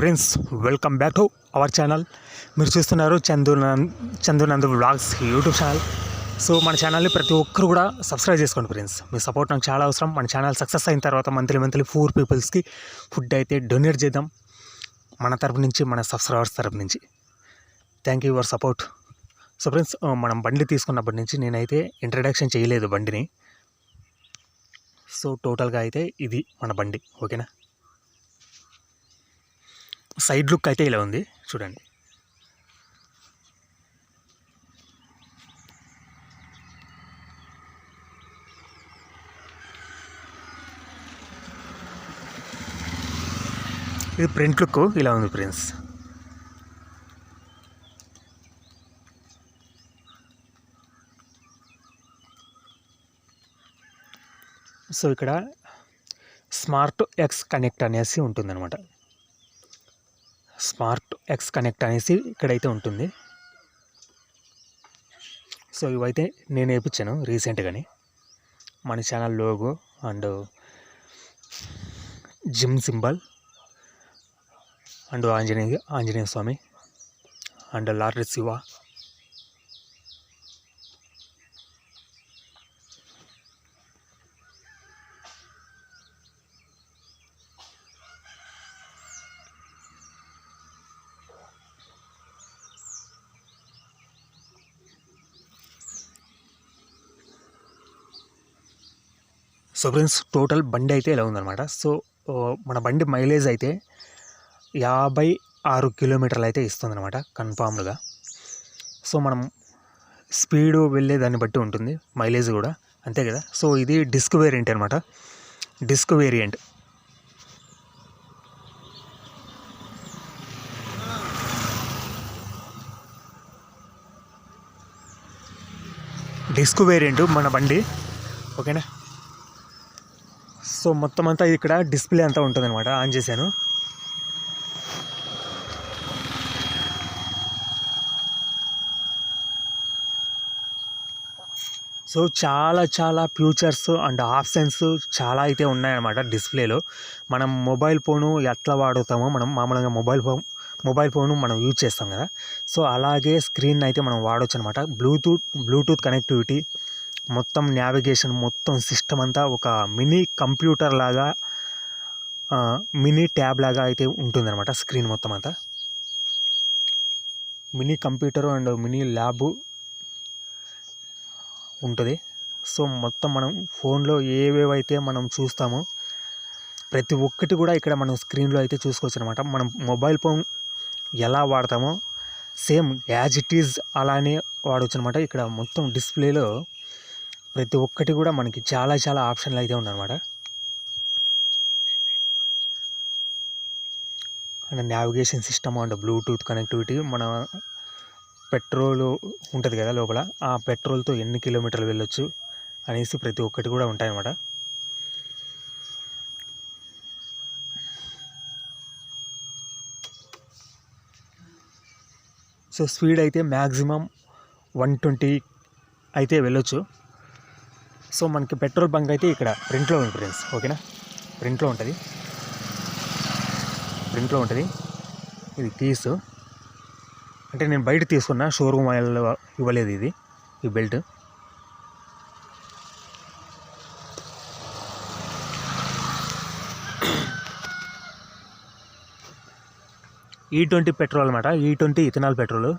Friends welcome back to our channel మీరు చూస్తున్నారు చందు చందు నందు వ్లాగ్స్ యూట్యూబ్ ఛానల్ సో మన ఛానల్ని ప్రతి ఒక్కరు కూడా సబ్స్క్రైబ్ చేసుకోండి ఫ్రెండ్స్ మీ సపోర్ట్ నాకు చాలా అవసరం. మన ఛానల్ సక్సెస్ అయిన తర్వాత మంత్లీ మంత్లీ ఫోర్ పీపుల్స్కి ఫుడ్ అయితే డొనేట్ చేద్దాం. మన తరపు నుంచి మన సబ్స్క్రైబర్స్ తరపు నుంచి. Thank you your support so friends మనం బండి తీసుకున్నప్పటి నుంచి నేనైతే ఇంట్రడక్షన్ చేయలేదు బండిని. సో టోటల్గా అయితే ఇది మన బండి ఓకేనా సైడ్ లుక్ అయితే ఇలా ఉంది. చూడండి. ఇది ప్రింట్ లుక్ ఇలా ఉంది ఫ్రెండ్స్. సో ఇక్కడ స్మార్ట్ ఎక్స్ కనెక్ట్ అనేసి ఉంటుందన్నమాట. స్మార్ట్ ఎక్స్ కనెక్ట్ అనేసి ఇక్కడైతే ఉంటుంది. సో ఇవైతే నేను వేయించాను రీసెంట్గానే. మన channel logo and gym symbol and Anjaneya Anjaneya Swami and lord Shiva so friends total బండి అయితే ఇలా ఉందన్నమాట. సో మన బండి మైలేజ్ అయితే యాభై ఆరు కిలోమీటర్లు అయితే ఇస్తుందన్నమాట కన్ఫామ్డ్గా సో మనం స్పీడు వెళ్ళే దాన్ని బట్టి ఉంటుంది మైలేజ్ కూడా. అంతే కదా? సో ఇది డిస్క్ వేరియంట్ అనమాట డిస్క్ వేరియంట్. డిస్క్ వేరియంట్ మన బండి. ఓకేనా? సో మొత్తం అంతా ఇక్కడ డిస్ప్లే అంతా ఉంటుందన్నమాట. ఆన్ చేశాను. సో చాలా చాలా ఫ్యూచర్స్ అండ్ ఆప్షన్స్ చాలా అయితే ఉన్నాయన్నమాట డిస్ప్లేలో. మనం మొబైల్ ఫోను ఎట్లా వాడుతామో మనం మామూలుగా మొబైల్ ఫోన్ మొబైల్ ఫోను మనం యూజ్ చేస్తాం కదా. సో అలాగే స్క్రీన్ అయితే మనం వాడవచ్చు అనమాట బ్లూటూత్ బ్లూటూత్ కనెక్టివిటీ మొత్తం నావిగేషన్ మొత్తం సిస్టమ్ అంతా ఒక మినీ కంప్యూటర్ లాగా మినీ ట్యాబ్ లాగా అయితే ఉంటుందన్నమాట స్క్రీన్ మొత్తం అంతా. Mini computer and mini lab ఉంటుంది. సో మొత్తం మనం ఫోన్లో ఏవేవైతే మనం చూస్తామో ప్రతి ఒక్కటి కూడా ఇక్కడ మనం స్క్రీన్లో అయితే చూసుకోవచ్చు అనమాట మనం మొబైల్ ఫోన్ ఎలా వాడతామో సేమ్ యాజ్ ఇట్ ఈజ్ అలానే వాడవచ్చు అనమాట ఇక్కడ మొత్తం డిస్ప్లేలో ప్రతి ఒక్కటి కూడా మనకి చాలా చాలా ఆప్షన్లు అయితే ఉన్నాయన్నమాట and navigation system and Bluetooth connectivity మన పెట్రోల్ ఉంటుంది కదా లోపల ఆ పెట్రోల్తో ఎన్ని కిలోమీటర్లు వెళ్ళొచ్చు అనేసి ప్రతి ఒక్కటి కూడా ఉంటాయన్నమాట. సో స్పీడ్ అయితే మ్యాక్సిమం వన్ ట్వంటీ అయితే వెళ్ళొచ్చు. సో మనకి పెట్రోల్ బంక్ అయితే ఇక్కడ ప్రింట్లో ఉంది ఫ్రెండ్స్ ఓకేనా? ప్రింట్లో ఉంటుంది. ప్రింట్లో ఉంటుంది. ఇది కీస్ అంటే నేను బయట తీసుకున్నా షోరూమ్ వాళ్ళు ఇవ్వలేదు ఇది ఈ belt. E E twenty petrol అనమాట ఈ ట్వంటీ ఇథనాల్ పెట్రోల్.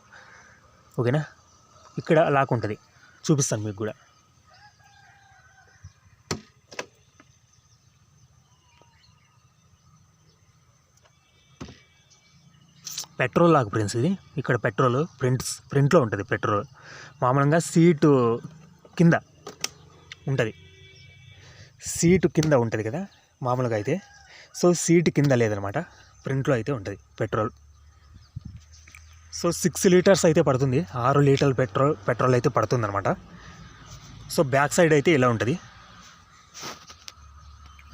ఓకేనా? ఇక్కడ లాక్ ఉంటుంది. చూపిస్తాను మీకు కూడా. పెట్రోల్ లాగా ఫ్రెండ్స్ ఇది. ఇక్కడ పెట్రోల్ ప్రింట్స్ ప్రింట్లో ఉంటుంది పెట్రోల్. మామూలుగా సీటు కింద ఉంటుంది. సీటు కింద ఉంటుంది కదా మామూలుగా అయితే. సో సీటు కింద లేదనమాట. ప్రింట్లో అయితే ఉంటుంది పెట్రోల్. సో సిక్స్ లీటర్స్ అయితే పడుతుంది. ఆరు లీటర్ల పెట్రోల్ పెట్రోల్ అయితే పడుతుంది అనమాట సో బ్యాక్ సైడ్ అయితే ఇలా ఉంటుంది.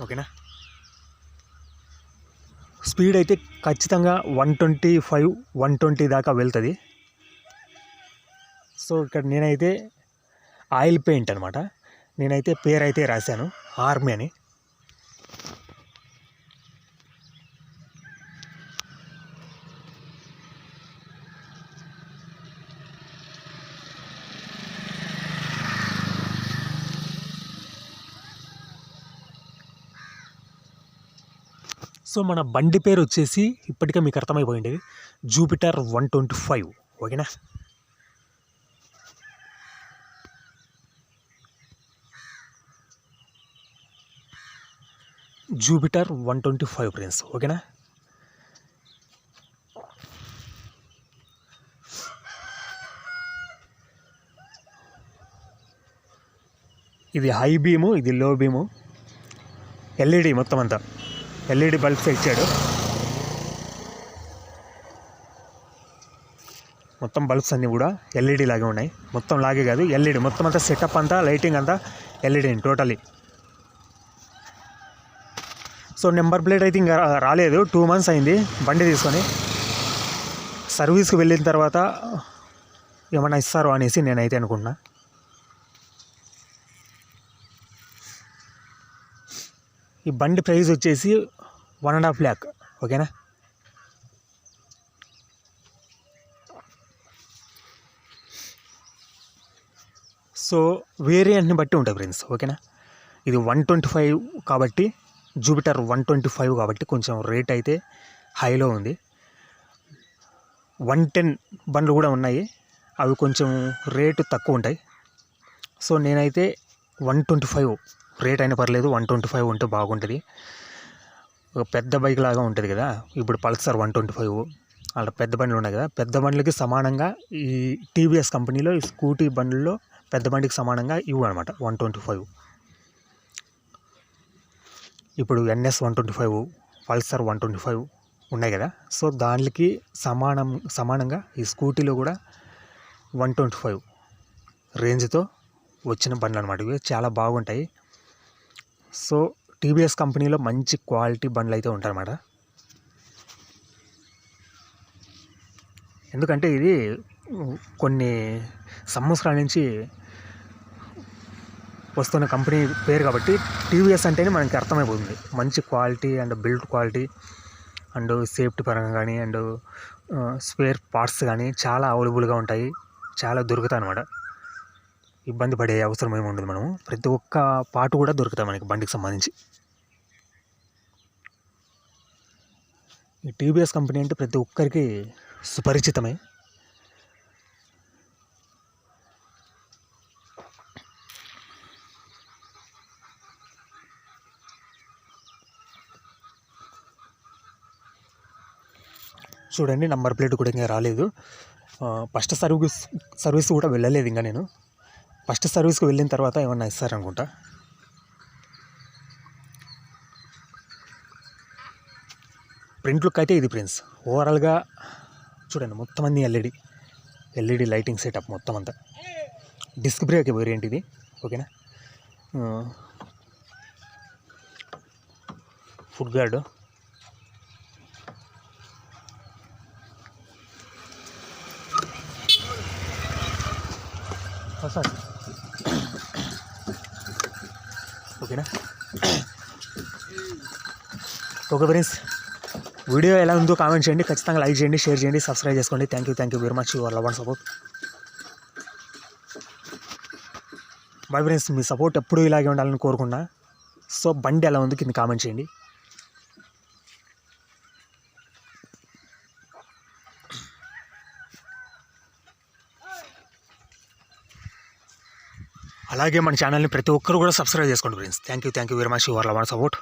ఓకేనా? స్పీడ్ అయితే ఖచ్చితంగా one twenty five one twenty దాకా వెళ్తుంది. సో ఇక్కడ నేనైతే ఆయిల్ పెయింట్ అనమాట నేనైతే పేరు అయితే రాశాను ఆర్మీ అని. సో మన బండి పేరు వచ్చేసి ఇప్పటికే మీకు అర్థమైపోయింది. Jupiter one twenty five. ఓకేనా? Jupiter one twenty five friends. ఓకేనా? ఇది హై బీము ఇది లో బీము. ఎల్ఈడి మొత్తం అంతా. ఎల్ఈడి బల్బ్స్ ఇచ్చాడు మొత్తం బల్బ్స్ అన్నీ కూడా ఎల్ఈడి లాగే ఉన్నాయి. మొత్తం లాగే కాదు ఎల్ఈడి. మొత్తం అంతా సెటప్ అంతా లైటింగ్ అంతా LED totally. So number plate అయితే ఇంకా రాలేదు. టూ మంత్స్ అయింది బండి తీసుకొని. సర్వీస్కి వెళ్ళిన తర్వాత ఏమైనా ఇస్తారు అనేసి నేనైతే అనుకున్నా. ఈ బండి ప్రైస్ వచ్చేసి వన్ అండ్ హాఫ్ ల్యాక్ ఓకేనా? సో వేరియంట్ని బట్టి ఉంటుంది ఫ్రెండ్స్ ఓకేనా? ఇది వన్ ట్వంటీ ఫైవ్ కాబట్టి జూపిటర్ వన్ ట్వంటీ ఫైవ్ కాబట్టి కొంచెం రేట్ అయితే హైలో ఉంది. వన్ టెన్ బండ్లు కూడా ఉన్నాయి. అవి కొంచెం రేటు తక్కువ ఉంటాయి. సో నేనైతే వన్ ట్వంటీ ఫైవ్ రేట్ అయినా పర్లేదు వన్ ట్వంటీ ఫైవ్ ఉంటే బాగుంటుంది. ఒక పెద్ద బైక్ లాగా ఉంటుంది కదా ఇప్పుడు పల్సర్ వన్ ట్వంటీ ఫైవ్ అలా పెద్ద బండ్లు ఉన్నాయి కదా పెద్ద బండ్లకి సమానంగా ఈ టీవీఎస్ కంపెనీలో ఈ స్కూటీ బండ్లలో పెద్ద బండికి సమానంగా ఇవ్వు అనమాట వన్ ట్వంటీ ఫైవ్. ఇప్పుడు NS one twenty five Pulsar one twenty five ఉన్నాయి కదా సో దానికి సమానం సమానంగా ఈ స్కూటీలో కూడా వన్ ట్వంటీ ఫైవ్ రేంజ్తో వచ్చిన బండ్లు అనమాట ఇవి. చాలా బాగుంటాయి. సో టీవీఎస్ కంపెనీలో మంచి క్వాలిటీ బండ్లు అయితే ఉంటాయన్నమాట ఎందుకంటే ఇది కొన్ని సంవత్సరాల నుంచి వస్తున్న కంపెనీ పేరు కాబట్టి టీవీఎస్ అంటేనే మనకి అర్థమైపోతుంది. మంచి quality and build quality and safety పరంగా కానీ అండ్ స్పేర్ పార్ట్స్ కానీ చాలా అవైలబుల్గా ఉంటాయి. చాలా దొరుకుతాయి అన్నమాట ఇబ్బంది పడే అవసరం ఏమి ఉండదు మనము. ప్రతి ఒక్క పార్ట్ కూడా దొరుకుతాయి మనకి బండికి సంబంధించి. ఈ టీవీఎస్ కంపెనీ అంటే ప్రతి ఒక్కరికి సుపరిచితమే. చూడండి నంబర్ ప్లేట్ కూడా ఇంకా రాలేదు. ఫస్ట్ సర్వీస్ సర్వీస్ కూడా వెళ్ళలేదు ఇంకా నేను. ఫస్ట్ సర్వీస్కి వెళ్ళిన తర్వాత ఏమన్నా ఇస్తారనుకుంటా? ప్రింట్ లుక్ అయితే ఇది ప్రిన్స్. ఓవరాల్గా చూడండి మొత్తం అన్ని ఎల్ఈడి. ఎల్ఈడి లైటింగ్ సెటప్ మొత్తం అంతా. డిస్క్ బ్రేక్ వేరియంట్ ఇది ఓకేనా? Foot guard. సార్ ఓకేనా? ఓకే ఫ్రెండ్స్ వీడియో ఎలా ఉందో కామెంట్ చేయండి ఖచ్చితంగా లైక్ చేయండి షేర్ చేయండి సబ్స్క్రైబ్ చేసుకోండి. Thank you thank you very much your love and support bye friends me support ఎప్పుడూ ఇలాగే ఉండాలని కోరుకున్నా. సో బండి ఎలా ఉంది కింద కామెంట్ చేయండి. అలాగే మన ఛానల్ని ప్రతి ఒక్కరు కూడా సబ్స్క్రైబ్ చేసుకోండి friends thank you thank you very much your love and support